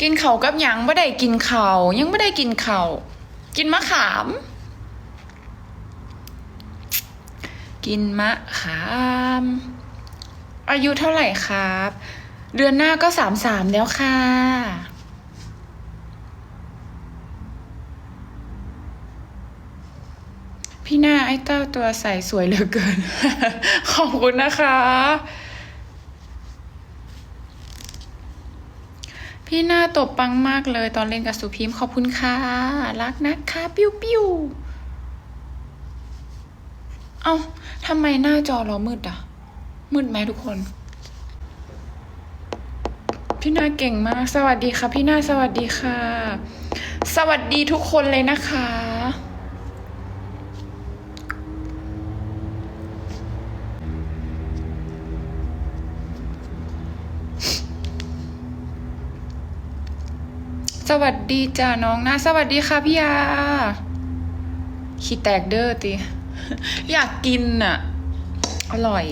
กินเขากับหยังไม่ได้กินเขายังไม่ได้กินเขากินมะขาม กินมะขาม อายุเท่าไหร่ครับ เดือนหน้าก็สามสามแล้วค่ะ พี่หน้าไอ้เต้าตัวใสสวยเหลือเกิน ขอบคุณนะคะ พี่หน้าตบปังมากเลยตอนเล่นกับสุพิมขอบคุณค่ะ รักนะคะปิ้วปิ้วเอ้าทำไมหน้าจอเรามืดอะมืดไหมทุกคน พี่หน้าเก่งมาก สวัสดีค่ะ พี่หน้าสวัสดีค่ะ สวัสดีทุกคนเลยนะคะ สวัสดีจ้าน้องนะ สวัสดีค่ะพี่ยาขี้แตกเด้อติอยากกินอะ อร่อย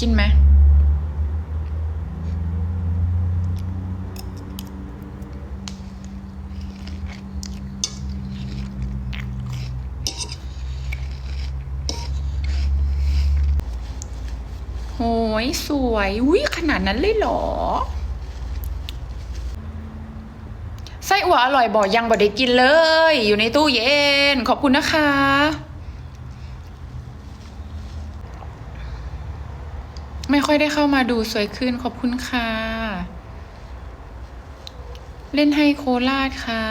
กินไหม โห ยสวยอุ้ยขนาดนั้นเลยเหรอไส้อั่วอร่อยบอกยังบ่ได้กินเลย อยู่ในตู้เย็น ขอบคุณนะคะ ไม่ค่อยได้เข้ามาดูสวยขึ้น ขอบคุณค่ะ เล่นให้โคราชค่ะ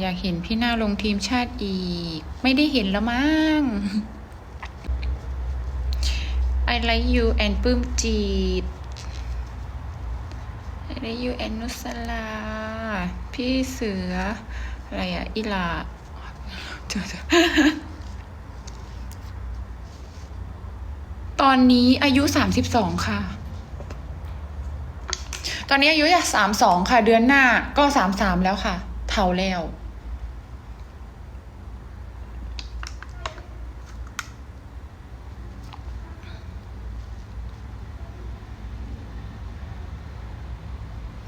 อยากเห็นพี่หน้าลงทีมชาติอีก ไม่ได้เห็นแล้วมั้ง I like you and ปื้มจีด I like you and นุสลา พี่เสือ อะไรอะอิลาเดี๋ยวๆตอนนี้อายุสามสิบสองค่ะ ตอนนี้อายุจะสามสองค่ะ เดือนหน้าก็สามสามแล้วค่ะ เท่าแล้ว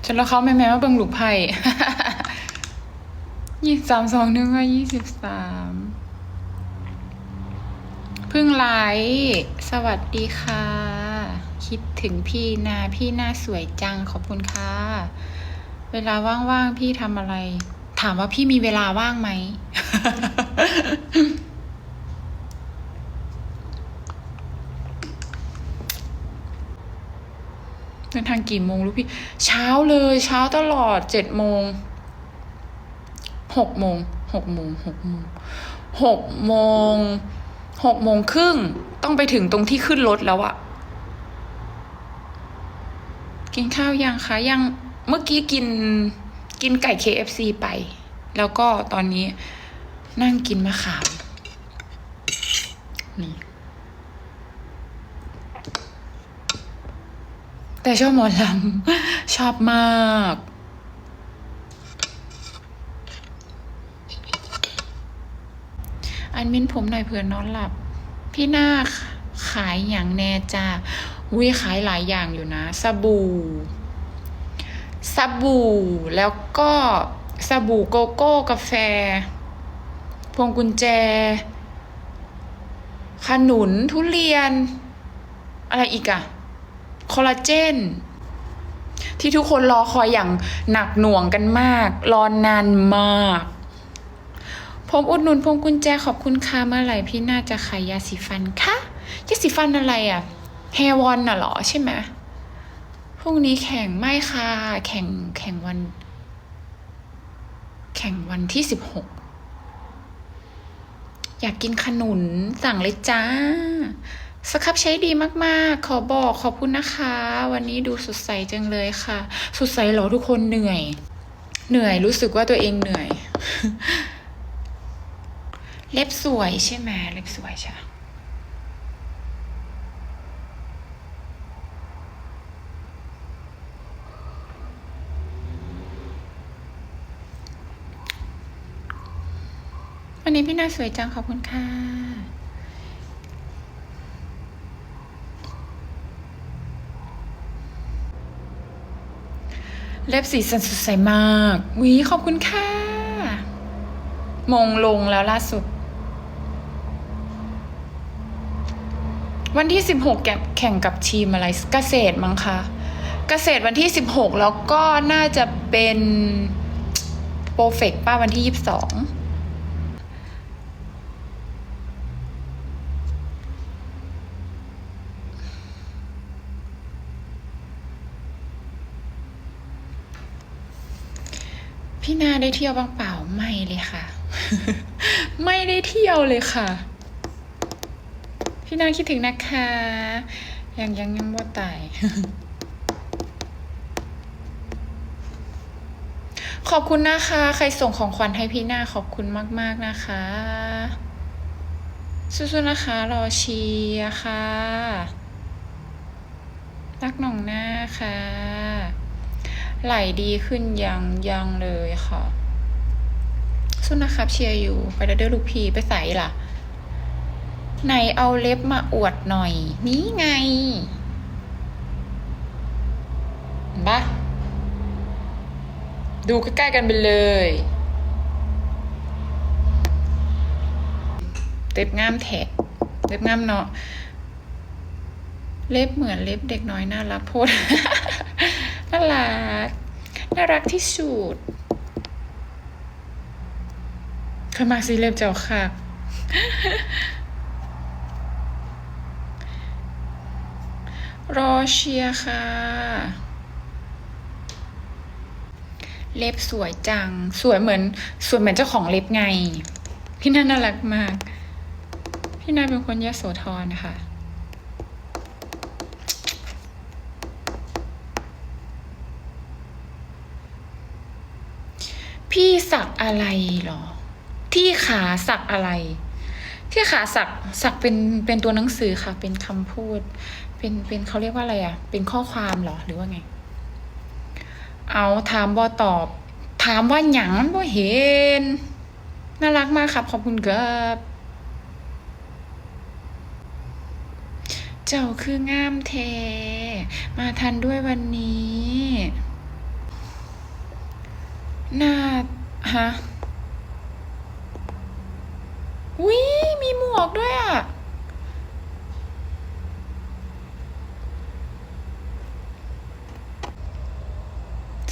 ฉันแล้วเขาแม่แม่ว่าเบิ่งหลุกไพ่ยี่สามสองนึงว่ายี่สิบสามเพิ่งไลฟ์สวัสดีค่ะ คิดถึงพี่นาพี่หน้าสวยจังขอบคุณค่ะ เวลาว่างๆพี่ทำอะไร ถามว่าพี่มีเวลาว่างไหม เดิน ทางกี่โมงรู้พี่ เช้าเลยเช้าตลอดเจ็ดโมงหกโมงหกโมงหกโมงหกโมงหกโมงครึ่งต้องไปถึงตรงที่ขึ้นรถแล้วอะกินข้าวยังคะยังเมื่อกี้กินกินไก่ KFC ไป แล้วก็ตอนนี้นั่งกินมะขามนี่ แต่ชอบหมอลำชอบมากอันมินผมหน่อยเผื่อนอนหลับ พี่นาขายอย่างแน่จ้าวิขายหลายอย่างอยู่นะ สบู่ สบู่ แล้วก็สบู่โกโก้กาแฟ พวงกุญแจ ขนุนทุเรียน อะไรอีกอะ คอลลาเจนที่ทุกคนรอคอยอย่างหนักหน่วงกันมาก รอนนานมาก ผมอุดหนุนพวงกุญแจขอบคุณค่ะเมื่อไหร่พี่น่าจะขายยาสีฟันคะยาสีฟันอะไรอะแฮวอนน่ะเหรอใช่ไหมพรุ่งนี้แข่งไม่ค่ะ แข่งแข่งวัน แข่งวันที่สิบหกอยากกินขนุนสั่งเลยจ้า สครับใช้ดีมากๆ ขอบอกขอบคุณนะคะ วันนี้ดูสดใสจังเลยค่ะ สดใสเหรอทุกคนเหนื่อย เหนื่อยรู้สึกว่าตัวเองเหนื่อย เล็บสวยใช่ไหมเล็บสวยใช่วันนี้พี่นาสวยจังขอบคุณค่ะ เล็บสีสันสดใสมากวิขอบคุณค่ะ มงลงแล้วล่าสุด วันที่ 16 แกแข่งกับทีมอะไรเกษตรมั้งคะ เกษตรวันที่ 16 แล้วก็น่าจะเป็นโปรเฟกป้าวันที่ 22 พี่นาได้ เที่ยวบ้างเปล่าไม่เลยค่ะ ไม่ได้เที่ยวเลยค่ะพี่นาคิดถึงนะคะยังยังยังบ่ตายขอบคุณนะคะ ใครส่งของขวัญให้พี่นาขอบคุณมาก ๆนะคะสู้ๆนะคะ รอเชียร์ค่ะรักหน่องหน้าค่ะ ไหลดีขึ้นยังยังเลยค่ะ สู้นะครับเชียร์อยู่ไปเด้อลูกพีไปใส่ล่ะ ไหนเอาเล็บมาอวดหน่อย นี่ไงเห็นปะดูใกล้ๆกันไปเลยเล็บงามแทะเล็บงามเนาะเล็บเหมือนเล็บเด็กน้อยน่ารักโพดน่ารัก น่ารักที่สุด เคยมาซีเล็บเจ้าค่ะ รอเชียค่ะ เล็บสวยจัง สวยเหมือน สวยเหมือนเจ้าของเล็บไง พี่น่าน่ารักมาก พี่นาเป็นคนยโสธรนะคะพี่สักอะไรหรอ ที่ขาสักอะไร ที่ขาสักสักเป็นเป็นตัวหนังสือค่ะ เป็นคำพูด เป็นเป็นเขาเรียกว่าอะไรอะ่ะ เป็นข้อความเหรอหรือว่าไง เอาถามบอตอบ ถามว่าหยังมันบ่เห็น น่ารักมากครับขอบคุณครับเจ้าคืองามเท มาทันด้วยวันนี้ น่าฮะ วิมีหมวกด้วยอะ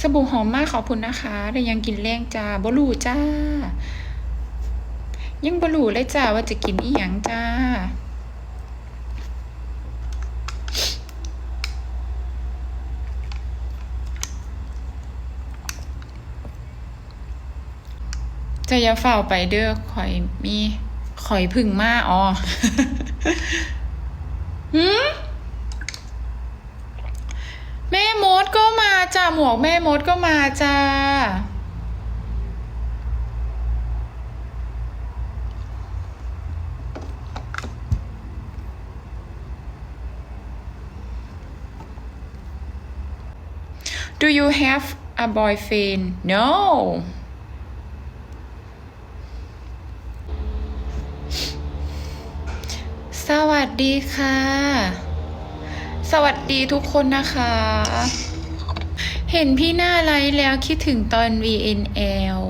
สบู่หอมมากขอบคุณนะคะแต่ยังกินแรงจ้าบลูจ้า ยังบลูเลยจ้าว่าจะกินอีหยังจ้าจะอย่าเฝ้าไปเด้อข่อยมี ข่อยพึ่งมาอ๋อหืมแม่มดก็มาจ้าหมวกแม่มดก็มาจ้า Do you have a boyfriend? No. สวัส ดีค่ะ สวัสดีทุกคนนะคะ เห็นพี่หน้าไลฟ์แล้วคิดถึงตอน VNL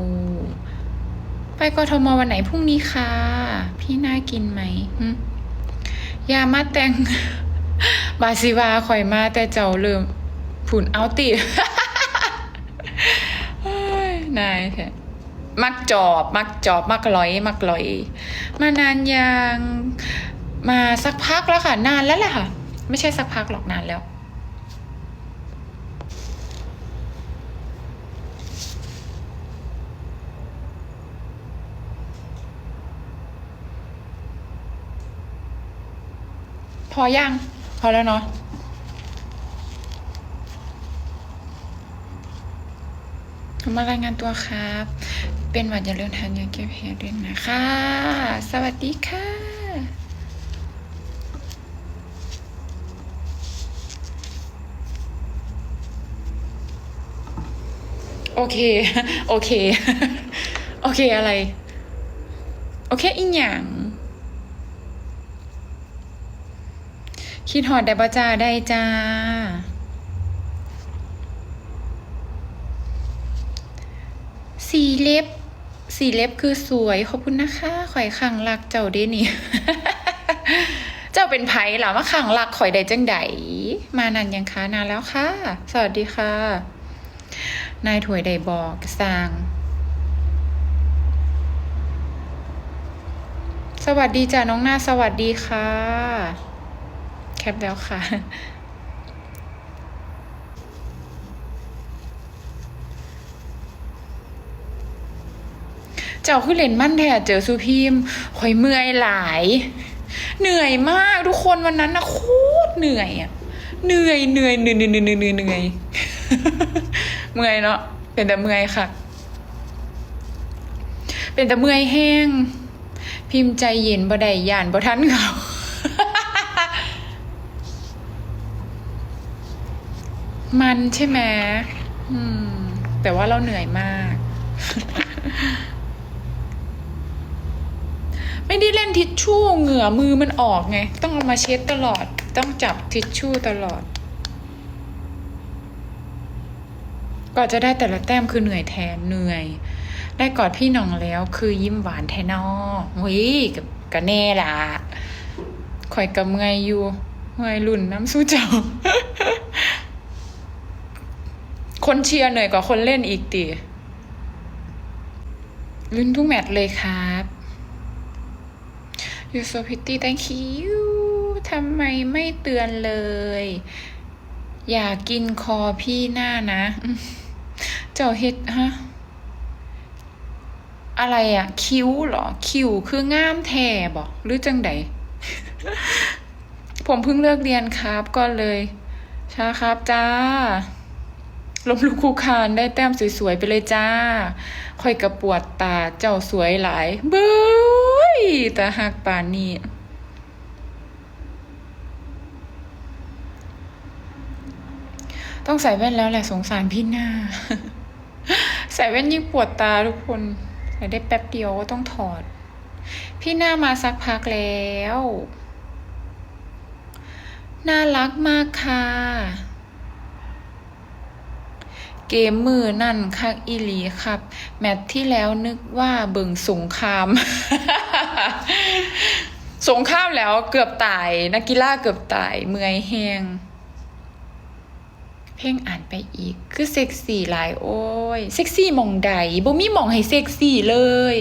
ไปกทมวันไหนพรุ่งนี้ค่ะ พี่หน่ากินไหมยามาแตงบาซิวาข่อยมาแต่เจ้าเริ่มผุนเอาติเฮ้ยนายแท้มักจอบ มักจอบ มักลอย มักลอย มานานยัง มาสักพักแล้วค่ะ นานแล้วแหละค่ะ ไม่ใช่สักพักหรอกนานแล้ว พอยัง พอแล้วเนาะผมมารายงานตัวครับ เป็นหวัดอย่าลืมทานยาแก้แพ้ด้วยนะคะ สวัสดีค่ะ โอเค โอเค โอเคอะไร โอเคอีหยังคิดหอดได้ปะจ้าได้จ้า สีเล็บ สีเล็บคือสวยขอบคุณนะคะข่อยขังรักเจ้าเดนี่ เจ้าเป็นไผ่หรอมาขังรักข่อยได้จังไดมานานยังคะนานแล้วค่ะ สวัสดีค่ะ นายถวยได้บอกสร้าง สวัสดีจ้ะน้องหน้าสวัสดีค่ะ แคปแล้วค่ะเจ้าคือเล่นมั่นแท้เจอสุพีมข่อยเมื่อยหลาย เหนื่อยมากทุกคนวันนั้นนะโคตรเหนื่อยอะเหนื่อยเหนื่อยเหนื่อยเหนื่อยเหนื่อยเหนื่อย เหนื่อยเมื่อยเนาะเป็นแต่เมื่อยค่ะ เป็นแต่เมื่อยแห้ง พิมพ์ใจเย็นบ่ได้ย่านบ่ทันเขามันใช่ไหมอืม แต่ว่าเราเหนื่อยมาก ไม่ได้เล่นทิชชู่เหงื่อมือมันออกไง ต้องเอามาเช็ดตลอด ต้องจับทิชชู่ตลอด ก็จะได้แต่ละแต้มคือเหนื่อยแทนเหนื่อย ได้กอดพี่น้องแล้วคือยิ้มหวานแทนอหุยกับกะแน่ล่ะข่อยกับเมื่อยอยู่เมยรุ่นน้ำสู้เจ้า คนเชียร์เหนื่อยกว่าคนเล่นอีกติลุ้นทุกแมตช์เลยครับ You so pretty thank you ทำไมไม่เตือนเลย อย่ากินคอพี่หน้านะ เจ้าเฮ็ดฮะ อะไรอะคิ้วเหรอ คิ้วคือง่ามแท่บอกหรือจังใดผมเพิ่งเลิกเรียนครับก็เลยช้าครับจ้าลมลุกคูคานได้แต้มสวยๆไปเลยจ้าค่อยกระปวดตาเจ้าสวยหลายเบ้ยแต่หักป่านนี้ต้องใส่แว่นแล้วแหละสงสารพี่หน้า ใส่แว่นยิ่งปวดตาทุกคนใส่ได้แป๊บเดียวก็ต้องถอด พี่หน้ามาสักพักแล้ว น่ารักมากค่ะ เกมมือนั่นคักอีหลีครับ แมตช์ที่แล้วนึกว่าเบิ่งสงคราม สงครามแล้วเกือบตาย นักกีฬาเกือบตาย เมื่อยแหง เพ่งอ่านไปอีก คือเซ็กซี่หลายโอ้ยเซ็กซี่มองใดบ่มีมองให้เซ็กซี่เลย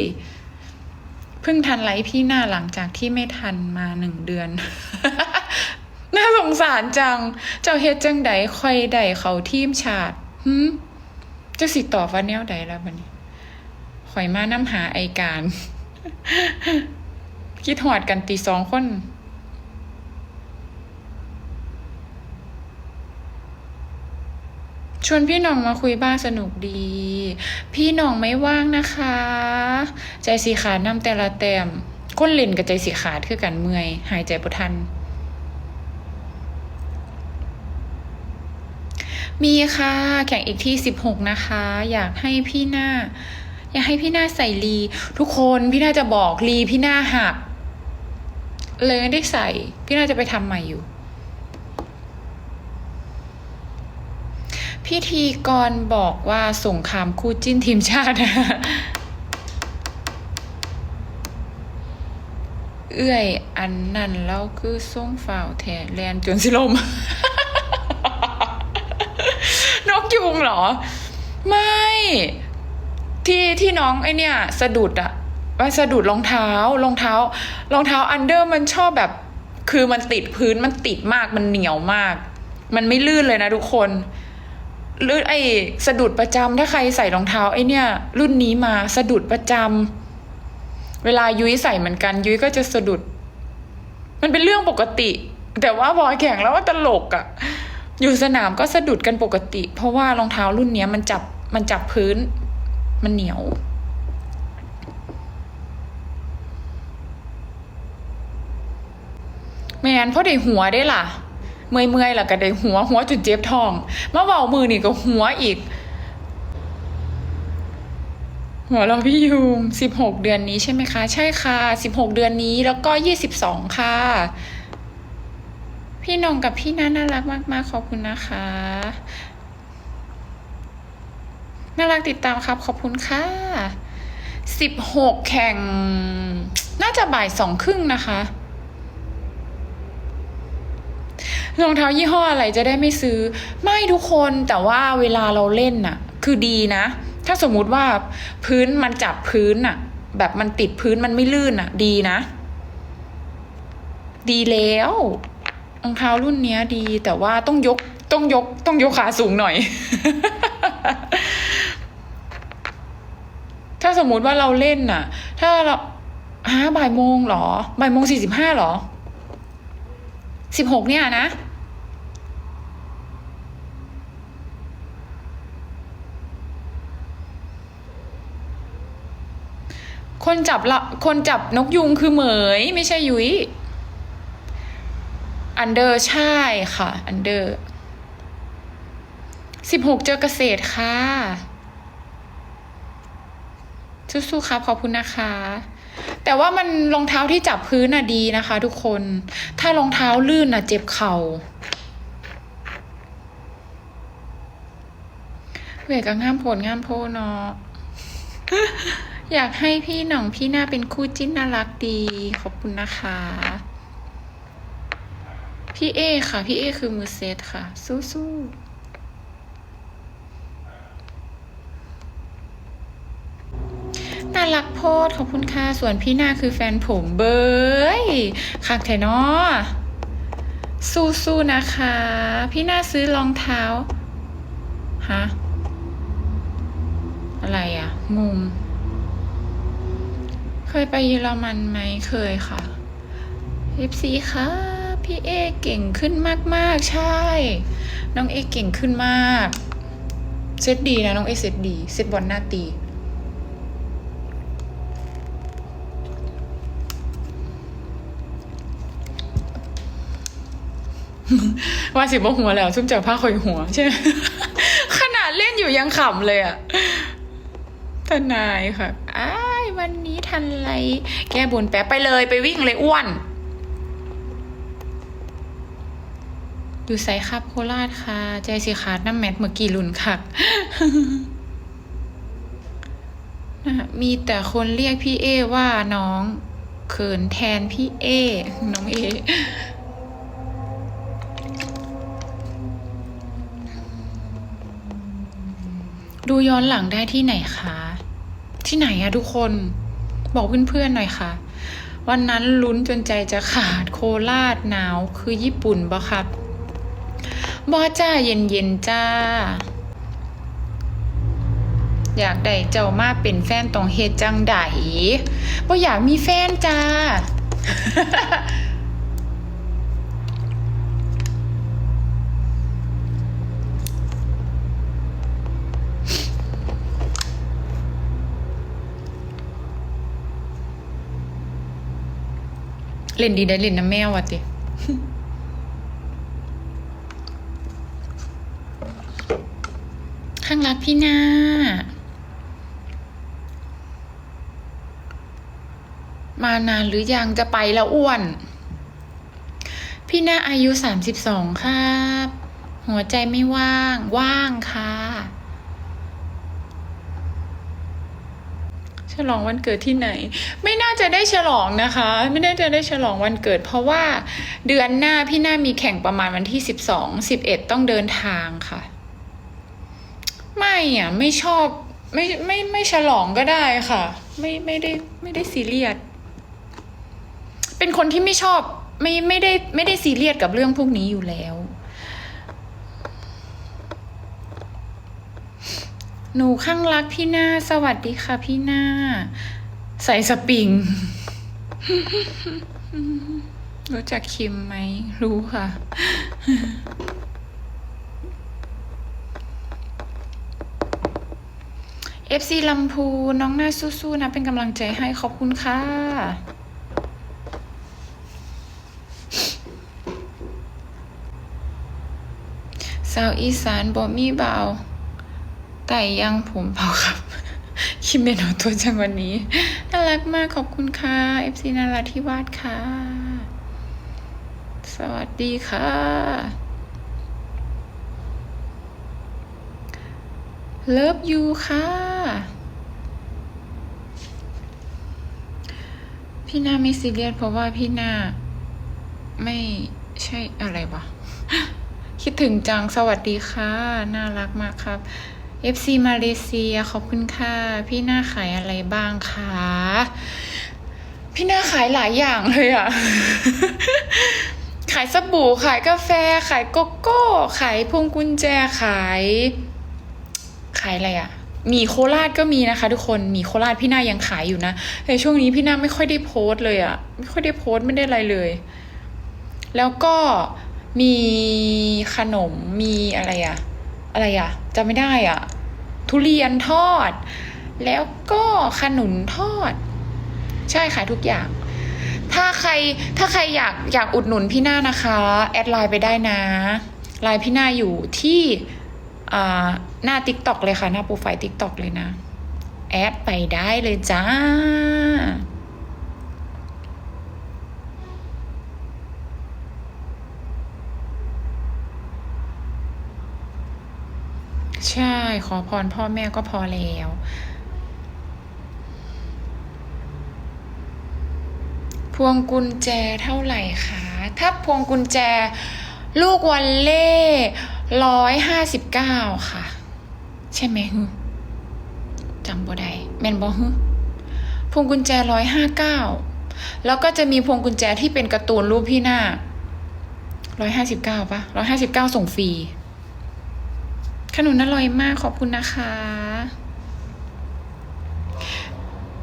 เพิ่งทันไลฟ์พี่หน้าหลังจากที่ไม่ทันมาหนึ่งเดือน น่าสงสารจัง เจ้าเฮ็ดจังใดคอยใดเขาทีมชาติหืมจ้าสิตอบว่าแนวใดแล้วบัดนี้ข่อยมาน้ำหาไอการ คิดหอดกันตีสองคน ชวนพี่หน่องมาคุยบ้างสนุกดี พี่หน่องไม่ว่างนะคะ ใจสีขาดน้ำแต่ละแต้มก้นเล่นกับใจสีขาดคือกันเมื่อย หายใจบ่ทัน มีค่ะ แข่งอีกที่สิบหกนะคะ อยากให้พี่หน้า อยากให้พี่หน้าใส่ลี ทุกคนพี่หน้าจะบอกลีพี่หน้าหักเลยไม่ได้ใส่ พี่หน้าจะไปทำใหม่อยู่ พิธีกรบอกว่าสงครามคู่จิ้นทีมชาติ เอื้อยอันนั่นแล้วคือส่งฝ่าวแทนแลนจนสิลม นกยุงเหรอ ไม่ ที่ที่น้องไอเนี่ยสะดุดอะว่าสะดุดรองเท้ารองเท้ารองเท้าอันเดอร์มันชอบแบบ คือมันติดพื้นมันติดมากมันเหนียวมาก มันไม่ลื่นเลยนะทุกคน ลื่นไอ้สะดุดประจำถ้าใครใส่รองเท้าไอ้เนี่ย รุ่นนี้มาสะดุดประจำเวลายุ้ยใส่เหมือนกัน ยุ้ยก็จะสะดุด มันเป็นเรื่องปกติ แต่ว่าพอแข่งแล้วว่าตลกอะ่ะ อยู่สนามก็สะดุดกันปกติ เพราะว่ารองเท้ารุ่นเนี้ยมันจับมันจับพื้น มันเหนียวแมนเพราะได้หัวได้ล่ะ เมื่อยเมื่อยๆล่ะก็ได้หัวหัวจนเจ็บท้องมาเบามือนี่ก็หัวอีก หัวเราพี่ยูมสิบหกเดือนนี้ใช่ไหมคะ ใช่ค่ะสิบหกเดือนนี้แล้วก็ยี่สิบสองค่ะ พี่นงกับพี่น่าน่ารักมากๆขอบคุณนะคะน่ารักติดตามครับ ขอบคุณค่ะสิบหกแข่ง น่าจะบ่ายสองครึ่งนะคะ รองเท้ายี่ห้ออะไรจะได้ไม่ซื้อ ไม่ทุกคนแต่ว่าเวลาเราเล่นน่ะ คือดีนะ ถ้าสมมุติว่าพื้นมันจับพื้นน่ะ แบบมันติดพื้นมันไม่ลื่นน่ะ ดีนะ ดีแล้วรองเท้ารุ่นเนี้ยดี แต่ว่าต้องยกต้องยกต้องยกขาสูงหน่อย ถ้าสมมุติว่าเราเล่นน่ะ ถ้าเราฮะบ่ายโมงหรอบ่ายโมงสี่สิบห้าหรอสิบหกเนี่ยนะ คนจับละคนจับนกยุงคือเหมย ไม่ใช่ยุ้ยอันเดอร์ใช่ค่ะ อันเดอร์สิบหกเจอเกษตรค่ะสู้ๆครับขอบคุณนะคะ แต่ว่ามันรองเท้าที่จับพื้นน่ะดีนะคะ ทุกคน ถ้ารองเท้าลื่นน่ะเจ็บเข่าเวกก็งามโผลงามโพเนาะ อยากให้พี่หน่องพี่หน้าเป็นคู่จิ้นน่ารักดี ขอบคุณนะคะ พี่เอค่ะ พี่เอคือมือเซตค่ะ สู้ๆน่ารักโพดขอบคุณค่ะ ส่วนพี่หน้าคือแฟนผมเบยคักแทนอสู้ๆนะคะ พี่หน้าซื้อรองเท้า ฮะ อะไรอะงง เคยไปเยอรมันไหมเคยค่ะเอฟซีค่ะพี่เอเก่งขึ้นมาก ๆ ใช่ น้องเอเก่งขึ้นมากเซตดีนะน้องเอเซตดีเซตบอลหน้าตีว่าสิบหัวแล้วซุ่มจากผ้าคอยหัวใช่ไหมขนาดเล่นอยู่ยังขำเลยอะทนายค่ะอ้า วันนี้ทันไร แก้บนแป๊บไปเลยไปวิ่งเลยอ้วน อยู่ไซครับโคราชค่ะ ใจสิขาดน้ำแมทเมื่อกี้ลุนค่ะนะคะมีแต่คนเรียกพี่เอว่าน้องเขินแทนพี่เอ น้องเอดูย้อนหลังได้ที่ไหนคะ ที่ไหนอะทุกคนบอกเพื่อนๆหน่อยค่ะ วันนั้นลุ้นจนใจจะขาดโคราชหนาวคือญี่ปุ่นบ่ครับบอจ้าเย็นเย็นๆจ้า อยากได้เจ้ามาเป็นแฟนต้องเฮจังไดบ่อยากมีแฟนจ้า เล่นดีได้เล่นน้ำแมวว่ะติข้างรักพี่นามานานหรือยังจะไปแล้วอ้วน พี่นาอายุสามสิบสองครับ หัวใจไม่ว่าง ว่างค่ะ ฉลองวันเกิดที่ไหน ไม่น่าจะได้ฉลองนะคะ ไม่น่าจะได้ฉลองวันเกิด เพราะว่าเดือนหน้าพี่หน่ามีแข่งประมาณวันที่สิบสองสิบเอ็ดต้องเดินทางค่ะ ไม่อะไม่ชอบไม่ไม่ไม่ฉลองก็ได้ค่ะ ไม่ไม่ได้ไม่ได้ซีเรียสเป็นคนที่ไม่ชอบไม่ไม่ได้ไม่ได้ซีเรียสกับเรื่องพวกนี้อยู่แล้ว หนูข้างรักพี่หน้า สวัสดีค่ะพี่หน้า ใส่สปริง รู้จักคิมไหม รู้ค่ะ FC ลำพูนน้องหน้าสู้ๆนะ เป็นกำลังใจให้ขอบคุณค่ะสาวอีสานบ่มีเบา ไต่ยังผมเผาครับคิมเมโนตัวจังวันนี้ น่ารักมากขอบคุณค่ะ FC นาราธิวาสค่ะ สวัสดีค่ะ Love you ค่ะ พี่นาไม่ซีเรียสเพราะว่าพี่นาไม่ใช่อะไรวะคิดถึงจังสวัสดีค่ะ น่ารักมากครับ FC มาเลเซียขอบคุณค่ะ พี่หน้าขายอะไรบ้างคะพี่หน้าขายหลายอย่างเลยอะขายสบู่ขายกาแฟ ขายโกโก้ ขายพวงกุญแจขาย ขายอะไรอะหมีโคราชก็มีนะคะ ทุกคนหมีโคราชพี่หน้ายังขายอยู่นะแต่ช่วงนี้พี่หน้าไม่ค่อยได้โพสเลยอะไม่ค่อยได้โพสไม่ได้อะไรเลย แล้วก็มีขนมมีอะไรอะอะไรอะจำไม่ได้อะ ทุเรียนทอด แล้วก็ขนุนทอด ใช่ขายทุกอย่าง ถ้าใครถ้าใครอยากอยากอุดหนุนพี่หน้านะคะ แอดไลน์ไปได้นะไลน์พี่หน้าอยู่ที่หน้าทิกตอกเลยค่ะ หน้าโปรไฟล์ทิกตอกเลยนะ แอดไปได้เลยจ้า ใช่ ขอพรพ่อแม่ก็พอแล้ว พวงกุญแจเท่าไหร่คะ ถ้าพวงกุญแจลูกวันเล่ร้อยห้าสิบเก้าค่ะ ใช่ไหมฮึจำบ่ได้แมนบอฮึพวงกุญแจร้อยห้าเก้าแล้วก็จะมีพวงกุญแจที่เป็นการ์ตูนรูปพี่หน้าร้อยห้าสิบเก้าปะร้อยห้าสิบเก้าส่งฟรี ขนุนอร่อยมากขอบคุณนะคะ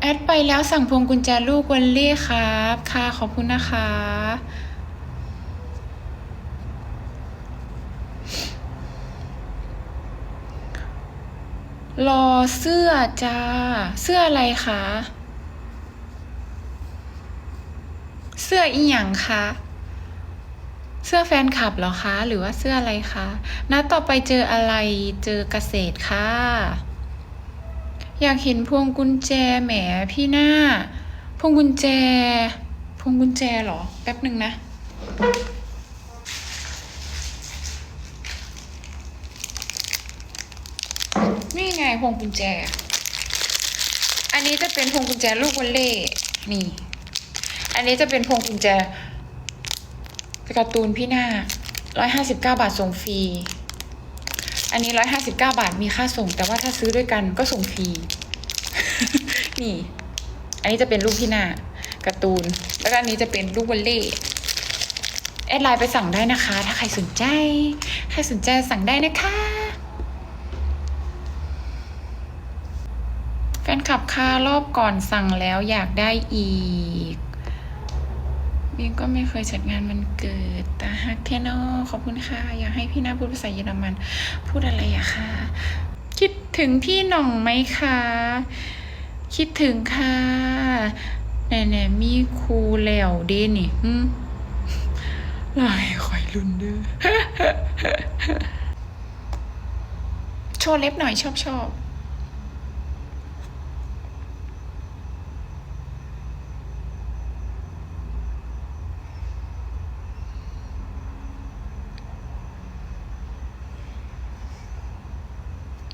แอดไปแล้วสั่งพวงกุญแจลูกวันเล่ครับ ค่ะขอบคุณนะคะ รอเสื้อจ้า เสื้ออะไรคะ เสื้ออีหยังคะ สื้อแฟนคลับเหรอคะ หรือว่าเสื้ออะไรคะนัดต่อไปเจออะไรเจอเกษตรค่ะ อยากเห็นพวงกุญแจแหมพี่หน้า พวงกุญแจ พวงกุญแจเหรอ แป๊บหนึ่งนะนี่ไงพวงกุญแจ อันนี้จะเป็นพวงกุญแจลูกวอลเล่ นี่ อันนี้จะเป็นพวงกุญแจ การ์ตูนพี่หน้าร้อยห้าสิบเก้าบาทส่งฟรี อันนี้ร้อยห้าสิบเก้าบาทมีค่าส่ง แต่ว่าถ้าซื้อด้วยกันก็ส่งฟรี นี่ อันนี้จะเป็นรูปพี่หน้าการ์ตูน แล้วก็อันนี้จะเป็นรูปวอลเล่แอดไลน์ไปสั่งได้นะคะ ถ้าใครสนใจ ใครสนใจสั่งได้นะคะ แฟนคลับค่ะรอบก่อนสั่งแล้วอยากได้อีก บีมก็ไม่เคยจัดงานวันเกิดแต่ฮักแค่นอขอบคุณค่ะ อยากให้พี่หน้าพูดภาษาเยอรมัน พูดอะไรอะคะคิดถึงพี่หน่องไหมคะ คิดถึงค่ะแน่ๆมีครูแล้วเดนี่ลายคอยรุนเด้อ โชว์เล็บหน่อยชอบชอบ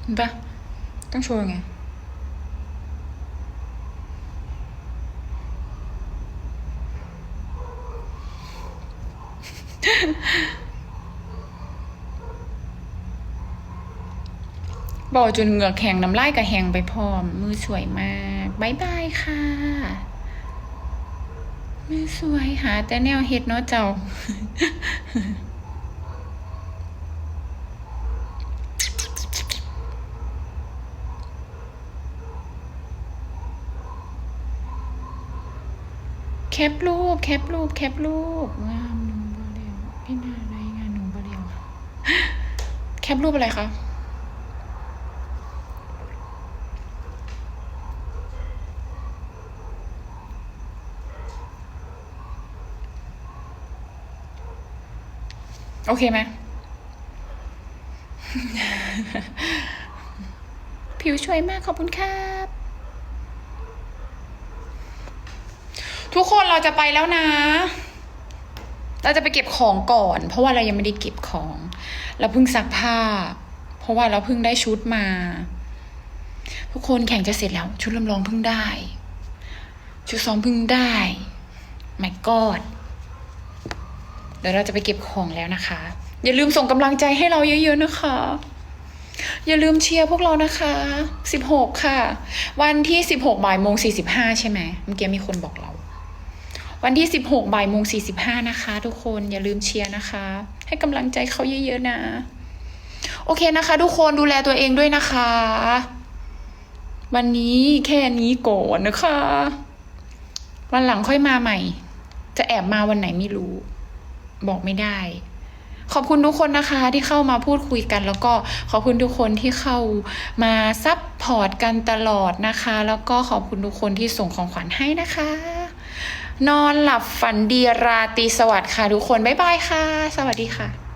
เห็นปะต้องโชว์ไงบอกจนเหงือกแข็งน้ำลายกระแหงไปพร้อม มือสวยมากบายบายค่ะ มือสวยหาแต่แนวเฮ็ดเนาะเจ้า แคปรูป แคปรูป แคปรูปงามหนุ่มบอเดียวพี่นารายงานหนุ่มบอเดียวแคปรูปอะไรคะโอเคไหมผิวช่วยมากขอบคุณครับ ทุก คนเราจะไปแล้วนะ เราจะไปเก็บของก่อน เพราะว่าเรายังไม่ได้เก็บของ เราเพิ่งซักผ้า เพราะว่าเราเพิ่งได้ชุดมา ทุกคนแข่งจะเสร็จแล้ว ชุดลำลองเพิ่งได้ ชุดซ้อมเพิ่งได้ไม่กอดเดี๋ยวเราจะไปเก็บของแล้วนะคะ อย่าลืมส่งกำลังใจให้เราเยอะๆนะคะ อย่าลืมเชียร์พวกเรานะคะ 16 ค่ะ วันที่ 16บ่ายโมง45 ใช่ไหม เมื่อกี้มีคนบอกเรา วันที่ 16บ่ายโมง45 นะคะ ทุกคนอย่าลืมเชียร์นะคะ ให้กำลังใจเขาเยอะๆนะ โอเคนะคะ ทุกคนดูแลตัวเองด้วยนะคะ วันนี้แค่นี้ก่อนนะคะ วันหลังค่อยมาใหม่ จะแอบมาวันไหนไม่รู้ บอกไม่ได้ ขอบคุณทุกคนนะคะ ที่เข้ามาพูดคุยกัน แล้วก็ขอบคุณทุกคนที่เข้ามาซับพอร์ตกันตลอดนะคะ แล้วก็ขอบคุณทุกคนที่ส่งของขวัญให้นะคะ นอนหลับฝันดีราตรีสวัสดิ์ค่ะทุกคน บ๊ายบายค่ะ สวัสดีค่ะ